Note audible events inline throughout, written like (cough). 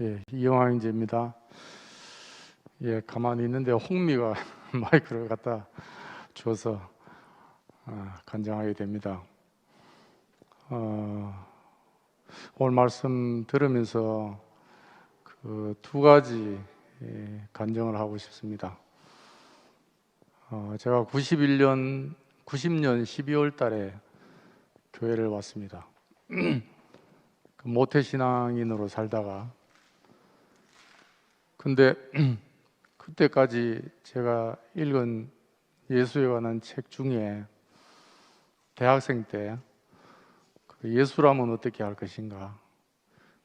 예, 이영환인재입니다. 예, 가만히 있는데 홍미가 (laughs) 마이크를 갖다 줘서 아, 간장하게 됩니다. 어, 오늘 말씀 들으면서 그 두 가지 예, 간증을 하고 싶습니다. 어, 제가 91년, 90년 12월 달에 교회를 왔습니다. (clears throat) 그 모태신앙인으로 살다가 근데 (clears throat) 그때까지 제가 읽은 예수에 관한 책 중에 대학생 때그 예수라면 어떻게 할 것인가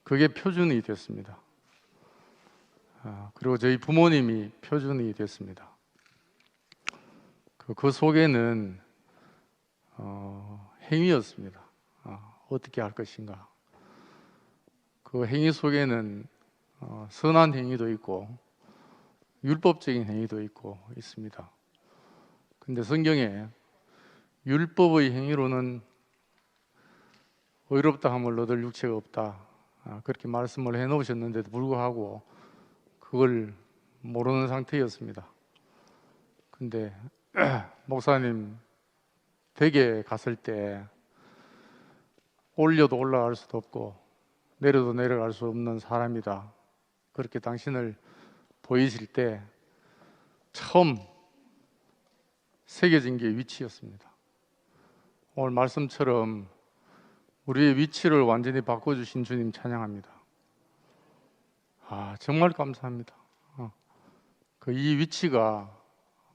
그게 표준이 됐습니다. 아, 그리고 저희 부모님이 표준이 됐습니다. 그, 그 속에는 어, 행위였습니다. 아, 어떻게 할 것인가. 그 행위 속에는 어, 선한 행위도 있고 율법적인 행위도 있고 있습니다. 근데 성경에 율법의 행위로는 의롭다 함을 얻을 육체가 없다. 아, 그렇게 말씀을 해 놓으셨는데도 불구하고 그걸 모르는 상태였습니다. 근데 (clears throat) 목사님 댁에 갔을 때 올려도 올라갈 수도 없고 내려도 내려갈 수 없는 사람이다. 그렇게 당신을 보이실 때 처음 새겨진 게 위치였습니다. 오늘 말씀처럼 우리의 위치를 완전히 바꿔주신 주님 찬양합니다. 아 정말 감사합니다. 어, 그이 위치가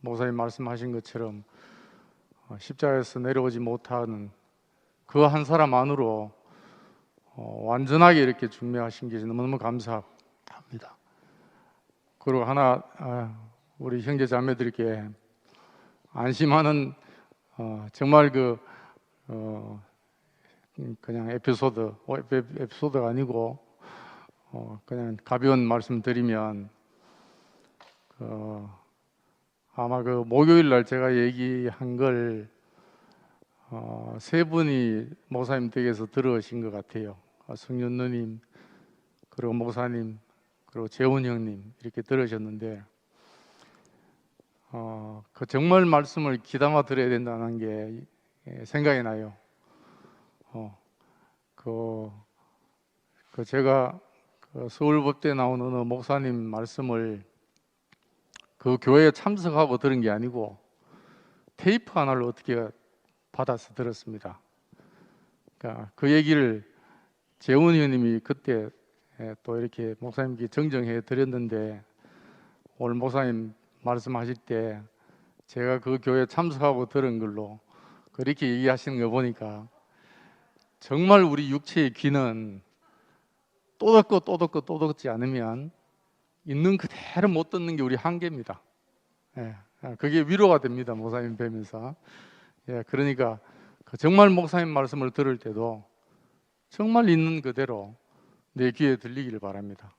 목사님 말씀하신 것처럼 어, 십자가에서 내려오지 못하는 그 한 사람 안으로 어, 완전하게 이렇게 준비하신 게 너무너무 감사 합니다. 그리고 하나 아, 우리 형제 자매들께 안심하는 어, 정말 그 어, 그냥 에피소드 어, 에피- 에피소드가 아니고 어, 그냥 가벼운 말씀 드리면 어, 아마 그 목요일 날 제가 얘기한 걸 어, 세 분이 목사님 댁에서 들으신 것 같아요. 어, 성윤 누님 그리고 목사님 그리고 재훈 형님 이렇게 들으셨는데 어, 그 정말 말씀을 귀담아 들어야 된다는 게 예, 생각이 나요. 어, 그, 그 제가 그 서울법대 나온 어느 목사님 말씀을 그 교회에 참석하고 들은 게 아니고 테이프 하나를 어떻게 받아서 들었습니다. 그러니까 그 얘기를 재훈 의원님이 그때 예, 또 이렇게 목사님께 정정해 드렸는데 오늘 목사님 말씀하실 때 제가 그 교회 참석하고 들은 걸로 그렇게 얘기하시는 거 보니까 정말 우리 육체의 귀는 또 듣고 또 듣고 또 듣지 않으면 있는 그대로 못 듣는 게 우리 한계입니다. 예, 그게 위로가 됩니다. 목사님 뵈면서. 예, 그러니까 그 정말 목사님 말씀을 들을 때도 정말 있는 그대로 내 귀에 들리기를 바랍니다.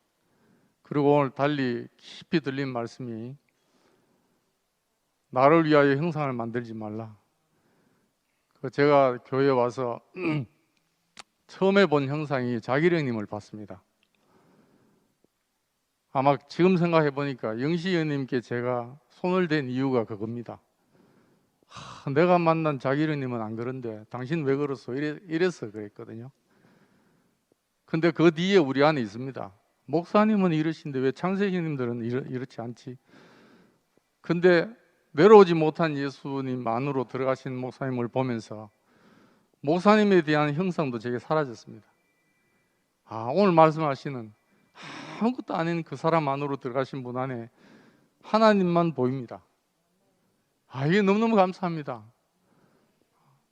그리고 오늘 달리 깊이 들린 말씀이 나를 위하여 형상을 만들지 말라. 그 제가 교회 와서 (clears throat) 처음에 본 형상이 자기령님을 봤습니다. 아마 지금 생각해 보니까 영시 의원님께 제가 손을 댄 이유가 그겁니다. 하, 내가 만난 자기령님은 안 그런데 당신 왜 그랬어? 이래, 이래서 그랬거든요. 근데 그 뒤에 우리 안에 있습니다. 목사님은 이러신데 왜 창세기님들은 이러, 이렇지 않지? 근데 내려오지 못한 예수님 안으로 들어가신 목사님을 보면서 목사님에 대한 형상도 제게 사라졌습니다. 아, 오늘 말씀하시는 아무것도 아닌 그 사람 안으로 들어가신 분 안에 하나님만 보입니다. 아, 이게 너무너무 감사합니다.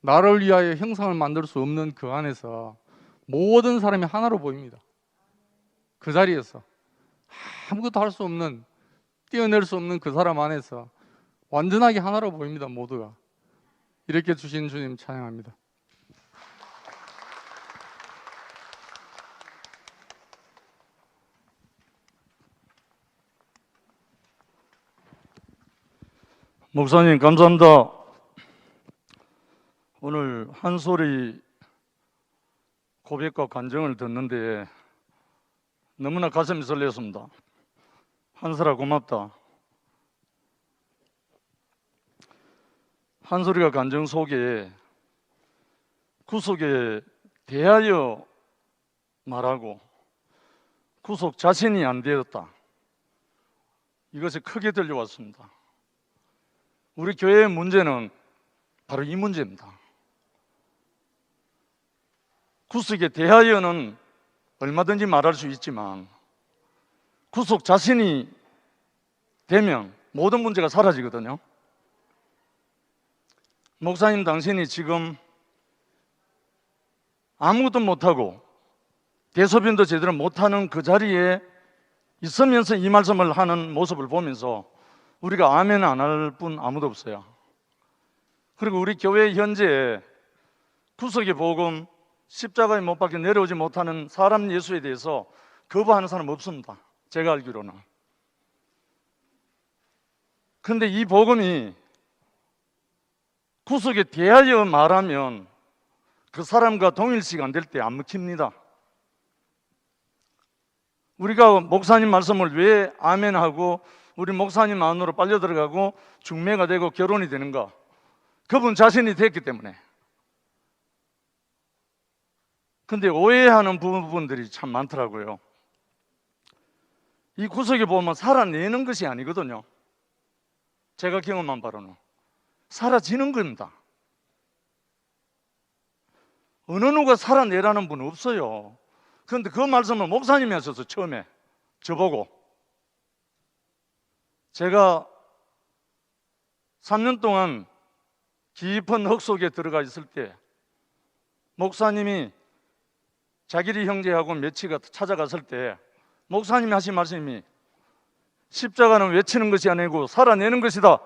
나를 위하여 형상을 만들 수 없는 그 안에서 모든 사람이 하나로 보입니다. 그 자리에서 아무것도 할 수 없는 뛰어낼 수 없는 그 사람 안에서 완전하게 하나로 보입니다. 모두가 이렇게 주신 주님 찬양합니다. 목사님 감사합니다. 오늘 한 소리 고백과 간증을 듣는데 너무나 가슴이 설레었습니다. 한솔아 고맙다. 한솔이가 간증 속에 구속에 대하여 말하고 구속 자신이 안 되었다. 이것이 크게 들려왔습니다. 우리 교회의 문제는 바로 이 문제입니다. 구속에 대하여는 얼마든지 말할 수 있지만 구속 자신이 되면 모든 문제가 사라지거든요. 목사님 당신이 지금 아무것도 못하고 대소변도 제대로 못하는 그 자리에 있으면서 이 말씀을 하는 모습을 보면서 우리가 아멘 안할분 아무도 없어요. 그리고 우리 교회 현재 구속의 복음 십자가에 못 박혀 내려오지 못하는 사람 예수에 대해서 거부하는 사람 없습니다. 제가 알기로는. 근데 이 복음이 구속에 대하여 말하면 그 사람과 동일시가 안 될 때 안 먹힙니다. 우리가 목사님 말씀을 왜 아멘하고 우리 목사님 안으로 빨려 들어가고 중매가 되고 결혼이 되는가? 그분 자신이 됐기 때문에. 근데 오해하는 부분들이 참 많더라고요. 이 구석에 보면 살아내는 것이 아니거든요. 제가 경험한 바로는 사라지는 겁니다. 어느 누가 살아내라는 분 없어요. 그런데 그 말씀을 목사님이 하셔서 처음에 저보고 제가 3년 동안 깊은 흙 속에 들어가 있을 때 목사님이 자기리 형제하고 며치가 찾아갔을 때 목사님이 하신 말씀이 십자가는 외치는 것이 아니고 살아내는 것이다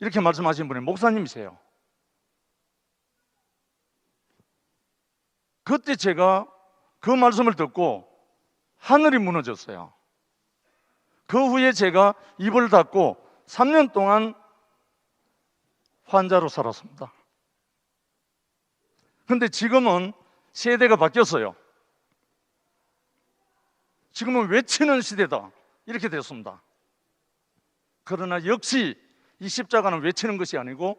이렇게 말씀하신 분이 목사님이세요. 그때 제가 그 말씀을 듣고 하늘이 무너졌어요. 그 후에 제가 입을 닫고 3년 동안 환자로 살았습니다. 근데 지금은 세대가 바뀌었어요. 지금은 외치는 시대다. 이렇게 됐습니다. 그러나 역시 이 십자가는 외치는 것이 아니고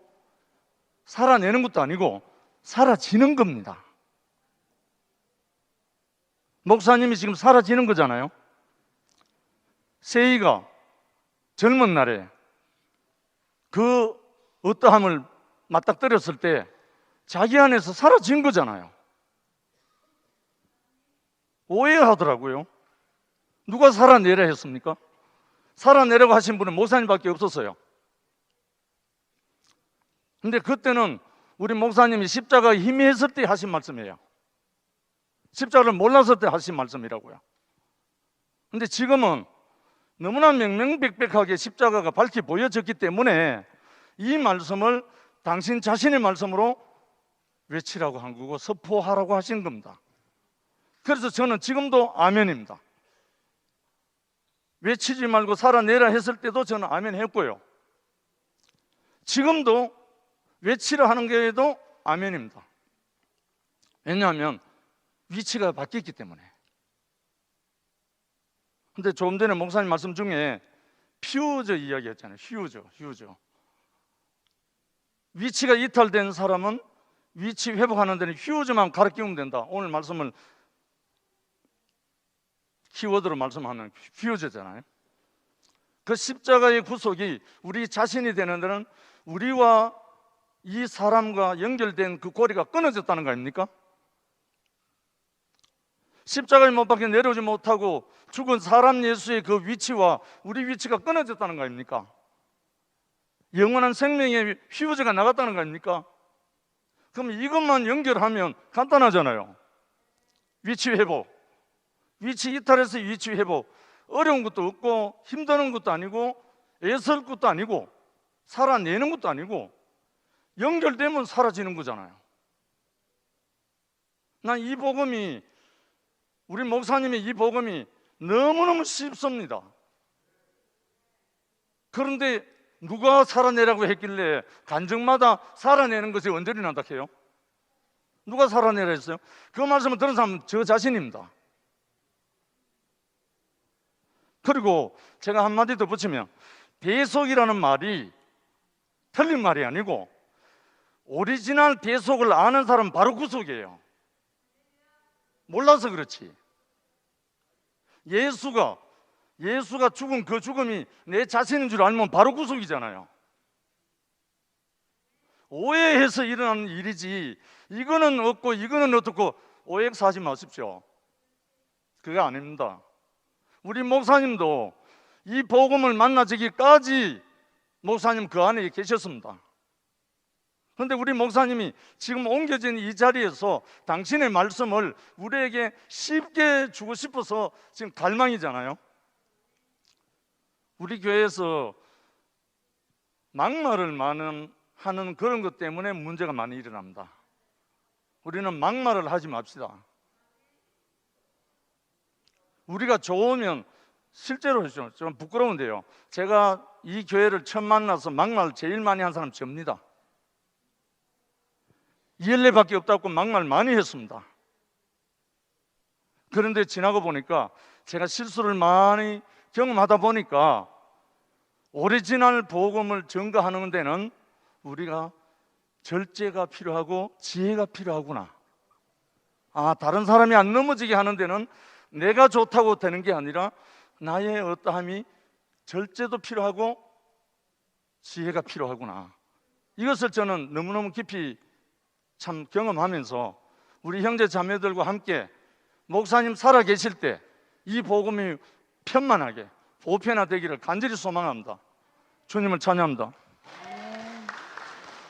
살아내는 것도 아니고 사라지는 겁니다. 목사님이 지금 사라지는 거잖아요. 세이가 젊은 날에 그 어떠함을 맞닥뜨렸을 때 자기 안에서 사라진 거잖아요. 오해하더라고요. 누가 살아내라 했습니까? 살아내라고 하신 분은 목사님밖에 없었어요. 근데 그때는 우리 목사님이 십자가 힘이 했을 때 하신 말씀이에요. 십자가를 몰랐을 때 하신 말씀이라고요. 근데 지금은 너무나 명명백백하게 십자가가 밝히 보여졌기 때문에 이 말씀을 당신 자신의 말씀으로 외치라고 한 거고 선포하라고 하신 겁니다. 그래서 저는 지금도 아멘입니다. 외치지 말고 살아내라 했을 때도 저는 아멘 했고요. 지금도 외치라 하는 게도 아멘입니다. 왜냐하면 위치가 바뀌었기 때문에. 근데 조금 전에 목사님 말씀 중에 퓨저 이야기했잖아요. 휴저, 휴저. 위치가 이탈된 사람은 위치 회복하는 데는 휴저만 가르치면 된다. 오늘 말씀을 키워드로 말씀하는 휴저잖아요. 그 십자가의 구속이 우리 자신이 되는 데는 우리와 이 사람과 연결된 그 고리가 끊어졌다는 거 아닙니까? 십자가에 못 박혀 내려오지 못하고 죽은 사람 예수의 그 위치와 우리 위치가 끊어졌다는 거 아닙니까? 영원한 생명의 휴저가 나갔다는 거 아닙니까? 그럼 이것만 연결하면 간단하잖아요. 위치 회복. 위치 이탈해서 위치 회복. 어려운 것도 없고 힘드는 것도 아니고 애쓸 것도 아니고 살아내는 것도 아니고 연결되면 사라지는 거잖아요. 난 이 복음이 우리 목사님의 이 복음이 너무너무 쉽습니다. 그런데 누가 살아내라고 했길래 간증마다 살아내는 것이 언제리 난다 해요? 누가 살아내라 했어요? 그 말씀을 들은 사람은 저 자신입니다. 그리고 제가 한마디 더 붙이면 대속이라는 말이 틀린 말이 아니고 오리지널 대속을 아는 사람 은 바로 구속이에요. 몰라서 그렇지. 예수가 예수가 죽은 그 죽음이 내 자신인 줄 알면 바로 구속이잖아요. 오해해서 일어나는 일이지 이거는 없고 이거는 어떻고 오해사지 마십시오. 그게 아닙니다. 우리 목사님도 이 복음을 만나지기까지 목사님 그 안에 계셨습니다. 그런데 우리 목사님이 지금 옮겨진 이 자리에서 당신의 말씀을 우리에게 쉽게 주고 싶어서 지금 갈망이잖아요. 우리 교회에서 막말을 많은 하는 그런 것 때문에 문제가 많이 일어납니다. 우리는 막말을 하지 맙시다. 우리가 좋으면 실제로 좀, 좀 부끄러운데요. 제가 이 교회를 처음 만나서 막말 제일 많이 한 사람 접니다. 이엘레밖에 없다고 막말 많이 했습니다. 그런데 지나고 보니까 제가 실수를 많이 경험하다 보니까 오리지널 복음을 증거하는 데는 우리가 절제가 필요하고 지혜가 필요하구나. 아, 다른 사람이 안 넘어지게 하는 데는 내가 좋다고 되는 게 아니라 나의 어떠함이 절제도 필요하고 지혜가 필요하구나. 이것을 저는 너무너무 깊이 참 경험하면서 우리 형제 자매들과 함께 목사님 살아 계실 때 이 복음이 편만하게 보편화되기를 간절히 소망합니다. 주님을 찬양합니다.